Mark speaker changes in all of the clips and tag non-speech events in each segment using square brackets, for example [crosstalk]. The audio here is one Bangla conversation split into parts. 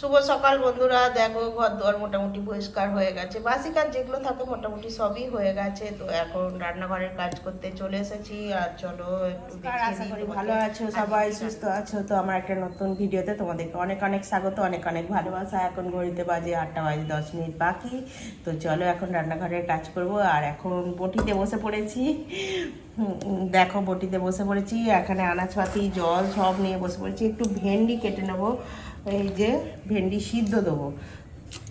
Speaker 1: শুভ সকাল বন্ধুরা। দেখো ঘর দুয়ার মোটামুটি পরিষ্কার হয়ে গেছে। বাসি কাজ যেগুলো থাকে মোটামুটি সবই হয়ে গেছে। তো এখন রান্নাঘরের কাজ করতে চলে এসেছি। আর চলো একটু
Speaker 2: ভালো আছো সবাই সুস্থ আছো। তো আমার একটা নতুন ভিডিওতে তোমাদেরকে অনেক অনেক স্বাগত অনেক অনেক ভালোবাসা। এখন ঘড়িতে বাজে আটটা বাজে দশ মিনিট বাকি। তো চলো এখন রান্নাঘরের কাজ করব। আর এখন বটিতে বসে পড়েছি। দেখো বটিতে বসে পড়েছি। এখানে আনাজপাতি জল সব নিয়ে বসে পড়েছি। একটু ভেন্ডি কেটে নেব। এই যে ভেন্ডি সিদ্ধ দেবো।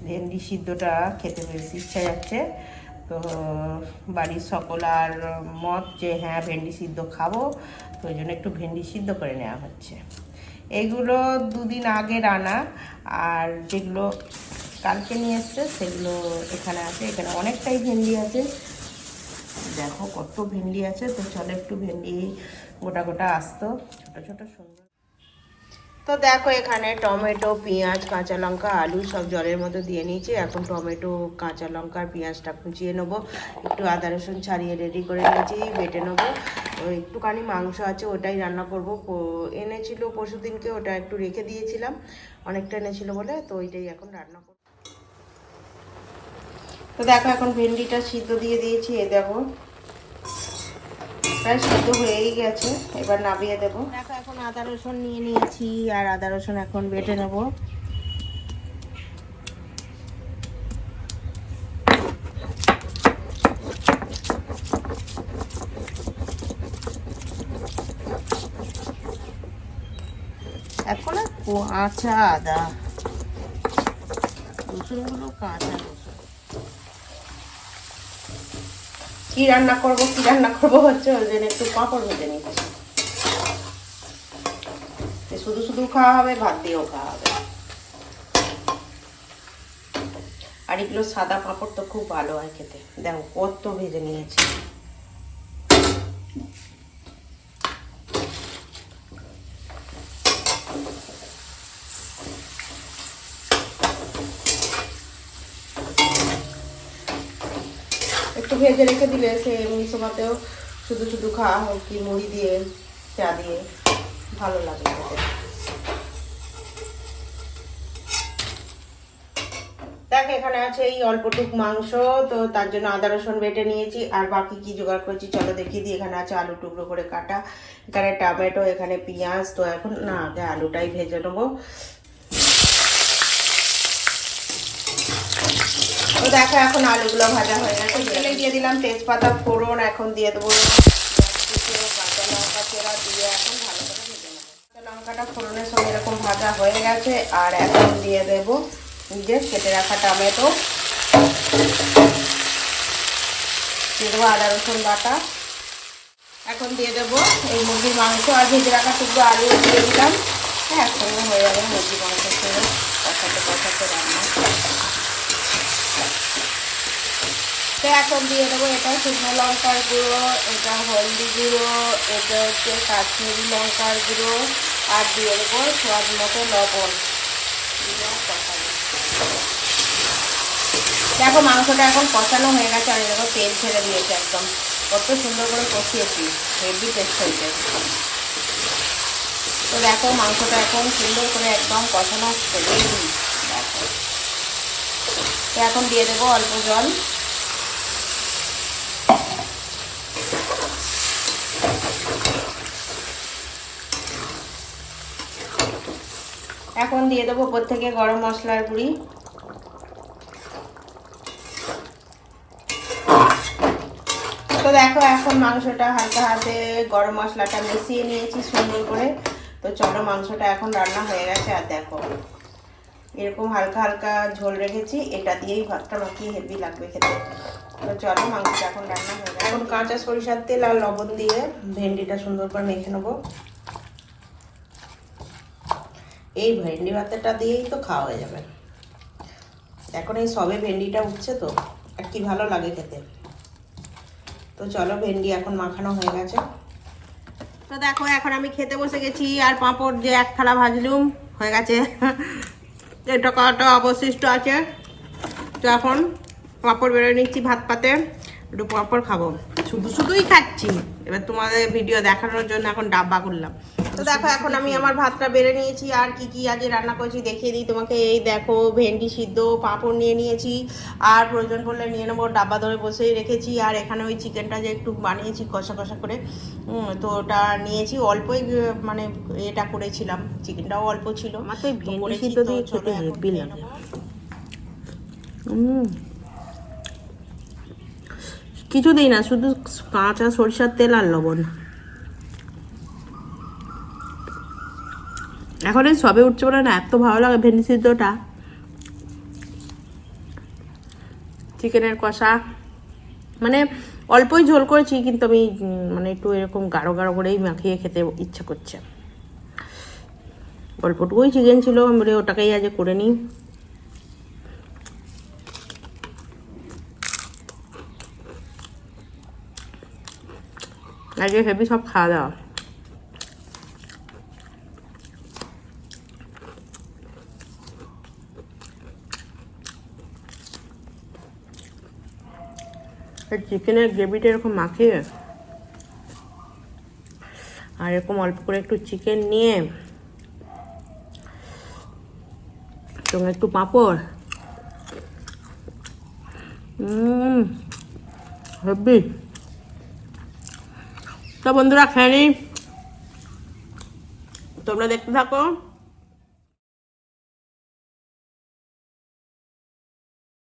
Speaker 2: ভেন্ডি সিদ্ধটা খেতে বেশ ইচ্ছা যাচ্ছে। তো বাড়ির সকল আর মত যে হ্যাঁ ভেন্ডি সিদ্ধ খাব, তো ওই জন্য একটু ভেন্ডি সিদ্ধ করে নেওয়া হচ্ছে। এইগুলো দুদিন আগে রানা আর যেগুলো কালকে নিয়ে এসছে সেগুলো এখানে আছে। এখানে অনেকটাই ভেন্ডি আছে। দেখো কত ভেন্ডি আছে। তো চলো একটু ভেন্ডি গোটা গোটা আসতো। ছোটো ছোটো, সুন্দর।
Speaker 1: তো দেখো এখানে টমেটো, পেঁয়াজ, কাঁচা লঙ্কা, আলু সব জলের মতো দিয়ে নিয়েছি। এখন টমেটো, কাঁচা লঙ্কা আর পেঁয়াজটা কুচিয়ে নেব। একটু আদা, রসুন ছাড়িয়ে রেডি করে নিয়েছি, বেটে নেব। একটুখানি মাংস আছে, ওটাই রান্না করব। এনেছিল পরশু দিনকে ওটা একটু রেখে দিয়েছিলাম। অনেকটা এনেছিল বলে, তো ওইটাই এখন রান্না করব। তো দেখো এখন ভেন্ডিটা সিদ্ধ দিয়ে দিয়েছি, এ দেখো। প্রায় সিদ্ধ হয়েই গেছে। এবার নামিয়ে দেবো।
Speaker 2: দেখো, এখন আদা রসুন নিয়ে নিয়েছি, আর আদা রসুন এখন বেটে নেব। এখন আদা। কাঁচা রসুন।
Speaker 1: কি রান্না করব, কি রান্না করব হচ্ছে ওই জন্য একটু পাঁপড় ভেজে নিচ্ছি। শুধু শুধু খাওয়া হবে, ভাত দিয়েও খাওয়া হবে। আর এগুলো সাদা পাঁপড় তো খুব ভালো হয় খেতে। দেখো কত ভেজে নিয়েছি। একটু ভেজে রেখে দিলে সে এমনি সময়তেও শুধু শুধু খাওয়া হোক কি মুড়ি দিয়ে, চা দিয়ে, ভালো লাগে দেখ, এখানে আছে এই অল্পটুক মাংস, তো তার জন্য আদা, রসুন বেটে নিয়েছি, আর বাকি কি জোগাড় করেছি চলো দেখিয়ে দিই এখানে আছে আলু টুকরো করে কাটা। এখানে টমেটো, এখানে পেঁয়াজ, তো এখন না, আগে আলুটাই ভেজে নেব। দেখো, এখন আলুগুলো ভাজা হয়ে গেছে। তেলে দিয়ে দিলাম তেজপাতা ফোড়ন, এখন দিয়ে দেবো কাঁচা লঙ্কা। চেরা দিয়ে এখন কাঁচা লঙ্কাটা ফোড়নের সঙ্গে এরকম ভাজা হয়ে গেছে, আর এখন দিয়ে দেবো যে কেটে রাখা টমেটো। দিয়ে দেবো আদা, রসুন বাটা। এখন দিয়ে দেবো এই মুরগির মাংস, আর ভেজে রাখা টুকরো আলু দিয়ে দিলাম। হ্যাঁ একসঙ্গে হয়ে যাবে মুরগির মাংস ছেড়ে কষাতে কষাতে রান্না। এখন দিয়ে দেবো, এটা শুকনো লঙ্কার গুঁড়ো, এটা হলদি গুঁড়ো, এটা হচ্ছে কাশ্মীরি লঙ্কার গুঁড়ো, আর দিয়ে দেবো স্বাদ মতো লবণ। দেখো মাংসটা এখন কষানো হয়ে গেছে আর দেখো তেল ছেড়ে দিয়েছে একদম। কত সুন্দর করে কষিয়েছি, হেভি টেস্ট হয়েছে। তো দেখো মাংসটা এখন সুন্দর করে একদম কষানো রেডি দেখো। তো এখন দিয়ে দেবো অল্প জল। এখন দিয়ে দেবো উপর থেকে গরম মশলার গুঁড়ি। তো দেখো এখন মাংসটা হালকা হাতে গরম মশলাটা মিশিয়ে নিয়েছি সুন্দর করে। তো চলো মাংসটা এখন রান্না হয়ে গেছে আর দেখো, এরকম হালকা হালকা ঝোল রেখেছি, এটা দিয়েই ভাতটা মাখিয়ে হেভি লাগবে খেতে। তো চলো মাংসটা এখন রান্না হয়ে গেছে। এখন কাঁচা সরিষার তেল আর লবণ দিয়ে ভেন্ডিটা সুন্দর করে মেখে নেব। এই ভেন্ডি ভাতেটা দিয়েই তো খাওয়া হয়ে যাবে। এখন এই সবে ভেন্ডিটা উঠছে তো, আর কি ভালো লাগে খেতে। তো চলো ভেন্ডি এখন মাখানো হয়ে গেছে।
Speaker 2: তো দেখো, এখন আমি খেতে বসে গেছি, আর পাঁপড় যে এক থালা ভাজলুম, হয়ে গেছে। [laughs] এটা কটা অবশিষ্ট আছে। তো এখন পাঁপড় বেরোয় নিচ্ছি ভাত পাতে, একটু পাঁপড় খাব। শুধু শুধুই খাচ্ছি। এবার তোমাদের ভিডিও দেখানোর জন্য এখন ডাব্বা করলাম তো দেখো এখন আমি আমার ভাতটা বেড়ে নিয়েছি আর কি কি আজ রান্না করেছি দেখিয়ে দিই তোমাকে এই দেখো ভেন্ডি সিদ্ধ পাঁপড় নিয়ে নিয়েছি আর প্রয়োজন পড়লে নিয়ে নেব ডাব্বা ধরে বসেই রেখেছি আর এখানে ওই চিকেনটা যে একটু বানিয়েছি কষা কষা করে তো ওটা নিয়েছি অল্পই মানে এটা করেছিলাম চিকেনটাও অল্প ছিল
Speaker 1: আমার তো এই
Speaker 2: তো
Speaker 1: ভেন্ডি
Speaker 2: করেছি,
Speaker 1: সিদ্ধ
Speaker 2: তো
Speaker 1: দিয়ে খেতে
Speaker 2: এখন
Speaker 1: লাগে।
Speaker 2: নেব।
Speaker 1: কিছু দিই না শুধু কাঁচা সরিষার তেল আর লবণ এখন এই সবে উঠছে বলে না, এত ভালো লাগে ভেন্ডি সিদ্ধটা। চিকেনের কষা। মানে অল্পই ঝোল করেছি, কিন্তু আমি মানে একটু এরকম গাঢ় গাঢ় করেই মাখিয়ে খেতে ইচ্ছা করছে। অল্পটুকুই চিকেন ছিল, আমি ওটাকেই আজ করে নিই। আজকে হেভি সব খাওয়া দাওয়া। চিকেনের গ্রেভিটা এরকম মাখিয়ে আর এরকম অল্প করে একটু চিকেন নিয়ে সঙ্গে একটু পাঁপড়। হেভি তো বন্ধুরা, খেয়ে তোমরা দেখতে থাকো।